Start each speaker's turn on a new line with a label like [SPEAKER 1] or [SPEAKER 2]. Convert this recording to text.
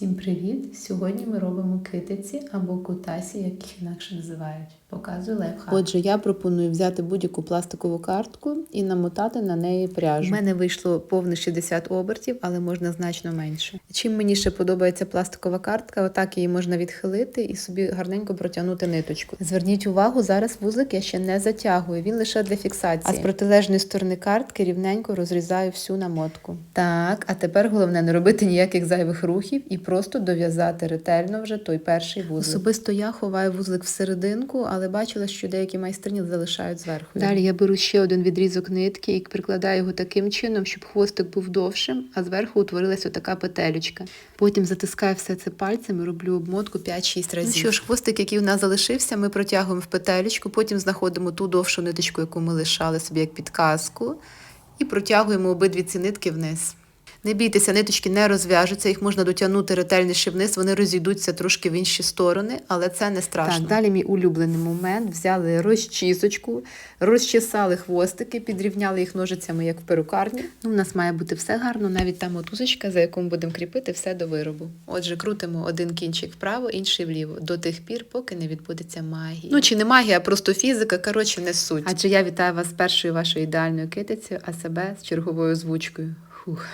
[SPEAKER 1] Всім привіт! Сьогодні ми робимо китиці або кутасі, як їх інакше називають. Показую лайфхак.
[SPEAKER 2] Отже, я пропоную взяти будь-яку пластикову картку і намотати на неї пряжу.
[SPEAKER 1] У мене вийшло повне 60 обертів, але можна значно менше. Чим мені ще подобається пластикова картка, отак її можна відхилити і собі гарненько протягнути ниточку. Зверніть увагу, зараз вузлик я ще не затягую, він лише для фіксації. А з протилежної сторони картки рівненько розрізаю всю намотку. Так, а тепер головне не робити ніяких зайвих рухів і просто дов'язати ретельно вже той перший вузлик. Особисто я ховаю вузлик всерединку, але бачила, що деякі майстрині залишають зверху. Далі я беру ще один відрізок нитки і прикладаю його таким чином, щоб хвостик був довшим, а зверху утворилася така петелючка. Потім затискаю все це пальцем і роблю обмотку 5-6 разів. Ну що ж, хвостик, який у нас залишився, ми протягуємо в петелечку, потім знаходимо ту довшу ниточку, яку ми лишали собі як підказку, і протягуємо обидві ці нитки вниз. Не бійтеся, ниточки не розв'яжуться, їх можна дотягнути ретельніше вниз, вони розійдуться трошки в інші сторони, але це не страшно. Так, далі мій улюблений момент. Взяли розчісочку, розчесали хвостики, підрівняли їх ножицями, як в перукарні. Ну, у нас має бути все гарно, навіть та мотузочка, за яку ми будемо кріпити все до виробу. Отже, крутимо один кінчик вправо, інший вліво, до тих пір, поки не відбудеться магія. Ну чи не магія, а просто фізика, коротше, не суть. Адже я вітаю вас з першою вашою ідеальною китицею, а себе з черговою озвучкою. Хух.